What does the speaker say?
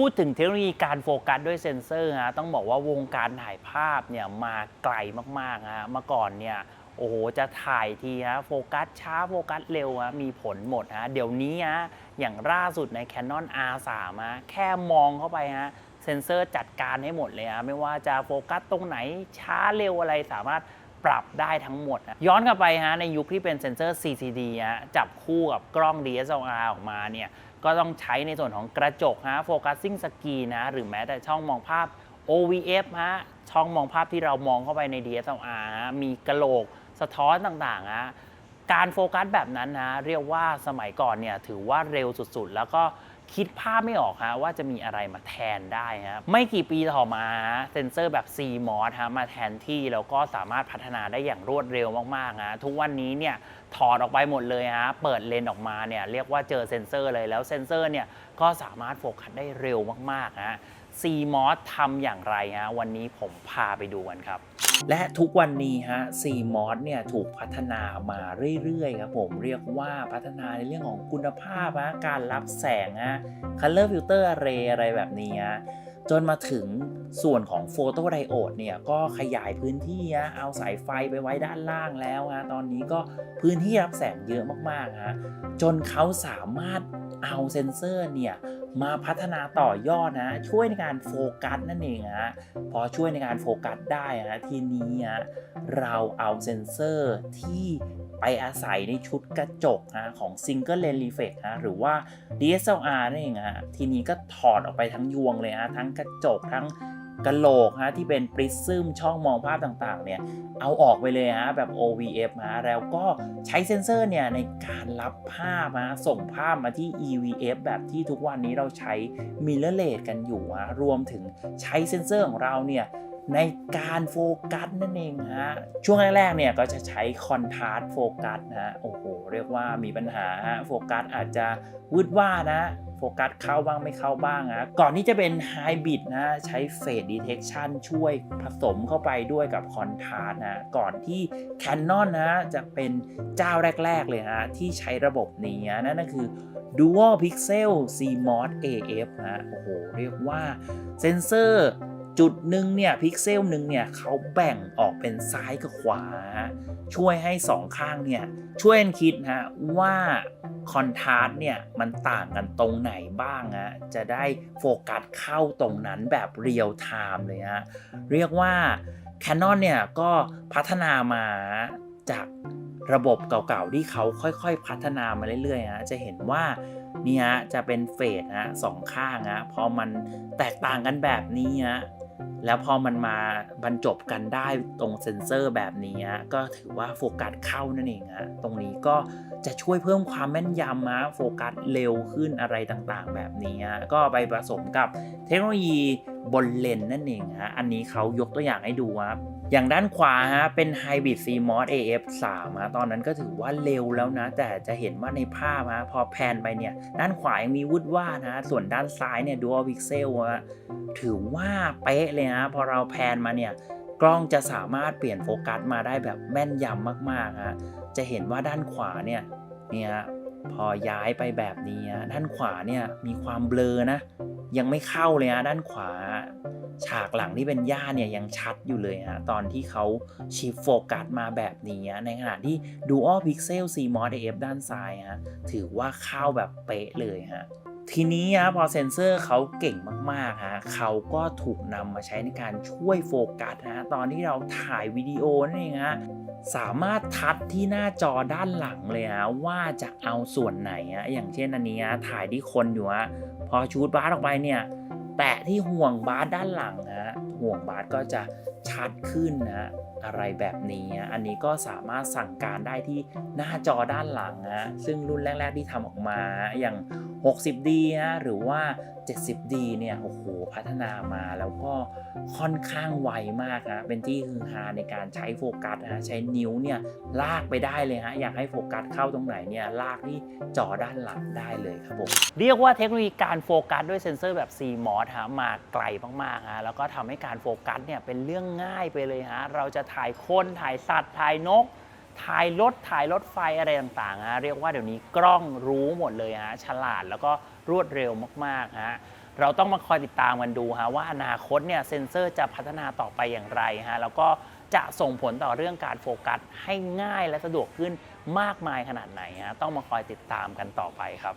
พูดถึงเทคโนโลยีการโฟกัสด้วยเซ็นเซอร์ฮะต้องบอกว่าวงการถ่ายภาพเนี่ยมาไกลมากๆฮะเมื่อก่อนเนี่ยโอ้โหจะถ่ายทีฮะโฟกัสช้าโฟกัสเร็วฮะมีผลหมดฮะเดี๋ยวนี้ฮะอย่างล่าสุดใน Canon R3 ฮะแค่มองเข้าไปฮะเซ็นเซอร์จัดการให้หมดเลยฮะไม่ว่าจะโฟกัสตรงไหนช้าเร็วอะไรสามารถปรับได้ทั้งหมดนะย้อนกลับไปฮะในยุคที่เป็นเซ็นเซอร์ CCD ฮะจับคู่กับกล้อง DSLR ออกมาเนี่ย ก็ต้องใช้ในส่วนของกระจกฮะโฟกัสซิ่งสกีนะหรือแม้แต่ช่องมองภาพ OVF ฮะช่องมองภาพที่เรามองเข้าไปใน DSLR ฮะมีกระโหลกสะท้อนต่างๆฮะการโฟกัสแบบนั้นนะเรียกว่าสมัยก่อนเนี่ยถือว่าเร็วสุดๆ แล้วก็ คิดภาพไม่ออกฮะว่าจะมีอะไรมาแทนได้ฮะไม่กี่ปีต่อมาเซนเซอร์แบบ CMOS ฮะมาแทนที่แล้วก็สามารถพัฒนาได้อย่างรวดเร็วมากๆฮะทุกวันนี้เนี่ยถอดออกไปหมดเลยฮะเปิดเลนส์ออกมาเนี่ยเรียกว่าเจอเซนเซอร์เลยแล้วเซนเซอร์เนี่ยก็สามารถโฟกัสได้เร็วมากๆฮะ CMOS ทำอย่างไรฮะวันนี้ผมพาไปดูกันครับ และทุกวันนี้ฮะ CMOS เนี่ยถูกพัฒนามาเรื่อยๆครับผมเรียกว่าพัฒนาในเรื่องของคุณภาพฮะการรับแสงฮะ Color Filter Array อะไรแบบนี้ฮะจนมาถึงส่วนของโฟโตไดโอดเนี่ยก็ขยายพื้นที่ฮะเอาสายไฟไปไว้ด้านล่างแล้วฮะตอนนี้ก็พื้นที่รับแสงเยอะมากๆฮะจนเขาสามารถเอาเซนเซอร์เนี่ย มาพัฒนาต่อยอดนะ ช่วยในการโฟกัสนั่นเองฮะพอช่วยในการโฟกัสได้ฮะทีนี้ฮะเราเอาเซนเซอร์ที่ไปอาศัยในชุดกระจกนะของ Single Lens Reflex ฮะหรือว่า DSLR นั่นเองฮะทีนี้ก็ถอดออกไปทั้งยวงเลยฮะทั้งกระจกทั้ง กระโหลกฮะที่เป็นปริซึมช่องมองภาพต่างๆเนี่ยเอาออกไปเลยฮะแบบ OVF ฮะแล้วก็ใช้เซ็นเซอร์เนี่ยในการรับภาพมาส่งภาพมาที่ EVF แบบที่ทุกวันนี้เราใช้มิเลเรตกันอยู่ฮะรวมถึงใช้เซ็นเซอร์ของเราเนี่ย ในการโฟกัสนั่นเองฮะช่วงแรกๆเนี่ยก็จะใช้คอนทราสต์โฟกัสนะฮะโอ้โหเรียกว่ามีปัญหาฮะโฟกัสอาจจะวืดว่านะโฟกัสเข้าบ้างไม่เข้าบ้างนะก่อนที่จะเป็นไฮบ r ดนะใช้เฟสดีเทคชันช่วยผสมเข้าไปด้วยกับคอนทราสนะก่อนที่ Canon นะจะเป็นเจ้าแรก ๆ เลยฮะที่ใช้ระบบนี้นะนั่นก็คือ Dual Pixel CMOS AF ฮะโอ้โหเรียกว่าเซนเซอร์ จุดหนึ่งเนี่ยพิกเซลหนึ่งเนี่ยเขาแบ่งออกเป็นซ้ายกับขวา ช่วยให้สองข้างเนี่ยช่วยกันคิดฮะว่าคอนทราสต์เนี่ยมันต่างกันตรงไหนบ้างฮะจะได้โฟกัสเข้าตรงนั้นแบบเรียลไทม์เลยฮะเรียกว่า Canon เนี่ยก็พัฒนามาจากระบบเก่าๆ ที่เขาค่อยๆ พัฒนามาเรื่อยๆฮะจะเห็นว่านี่ฮะจะเป็นเฟสฮะสองข้างฮะพอมันแตกต่างกันแบบนี้ฮะ แล้วพอมันมาบรรจบกันได้ตรงเซ็นเซอร์แบบนี้ก็ถือว่าโฟกัสเข้านั่นเองฮะตรงนี้ก็จะช่วยเพิ่มความแม่นยำนะโฟกัสเร็วขึ้นอะไรต่างๆ แบบนี้ก็ไปผสมกับเทคโนโลยี บนเลนนั่นเองฮะ อันนี้เขายกตัวอย่างให้ดูครับ อย่างด้านขวาฮะ เป็น Hybrid CMOS AF3 ฮะ ตอนนั้นก็ถือว่าเร็วแล้วนะ แต่จะเห็นว่าในภาพฮะ พอแพนไปเนี่ย ด้านขวายังมีวุดว่านะ ส่วนด้านซ้ายเนี่ย Dual Pixel ฮะ ถือว่าเป๊ะเลยฮะพอเราแพนมาเนี่ยกล้องจะสามารถเปลี่ยนโฟกัสมาได้แบบแม่นยำมากๆฮะ จะเห็นว่าด้านขวาเนี่ย เนี่ยพอย้ายไปแบบนี้ฮะด้านขวาเนี่ยมีความเบลอนะ ยังไม่เข้าเลยฮะด้านขวา ฉากหลังที่เป็นหญ้าเนี่ยยังชัดอยู่เลยฮะตอนที่เขาชิฟโฟกัสมาแบบนี้ในขณะที่ Dual Pixel CMOS AF ด้านซ้ายฮะถือว่าเข้าแบบเป๊ะเลยฮะทีนี้ฮะพอเซนเซอร์เขาเก่งมากๆฮะเขาก็ถูกนำมาใช้ในการช่วยโฟกัสฮะตอนที่เราถ่ายวิดีโอนั่นเองฮะ สามารถทัดที่หน้าจอด้านหลังเลยฮะว่าจะเอาส่วนไหนฮะอย่างเช่นอันนี้ฮะถ่ายที่คนอยู่ฮะพอชูดบาร์ออกไปเนี่ย แตะที่ห่วงบาสด้านหลังฮะห่วงบาสก็จะชัดขึ้นนะอะไรแบบนี้ฮะอันนี้ก็สามารถสั่งการได้ที่หน้าจอด้านหลังฮะซึ่งรุ่นแรก ๆที่ทำออกมาอย่าง 60D ฮะหรือว่า 70D เนี่ยโอ้โหพัฒนามาแล้วก็ค่อนข้างไวมากฮะเป็นที่ฮือฮาในการใช้โฟกัสฮะใช้นิ้วเนี่ยลากไปได้เลยฮะอยากให้โฟกัสเข้าตรงไหนเนี่ยลากที่จอด้านหลังได้เลยครับผมเรียกว่าเทคโนโลยีการโฟกัสด้วยเซ็นเซอร์แบบ CMOS ฮะมาไกลมากๆฮะแล้วก็ทำให้การโฟกัสเนี่ยเป็นเรื่องง่ายไปเลยฮะเราจะถ่ายคนถ่ายสัตว์ถ่ายนก ถ่ายรถถ่ายรถไฟอะไรต่างๆฮะเรียกว่าเดี๋ยวนี้กล้องรู้หมดเลยฮะฉลาดแล้วก็รวดเร็วมากๆฮะเราต้องมาคอยติดตามกันดูฮะว่าอนาคตเนี่ยเซ็นเซอร์จะพัฒนาต่อไปอย่างไรฮะแล้วก็จะส่งผลต่อเรื่องการโฟกัสให้ง่ายและสะดวกขึ้นมากมายขนาดไหนฮะต้องมาคอยติดตามกันต่อไปครับ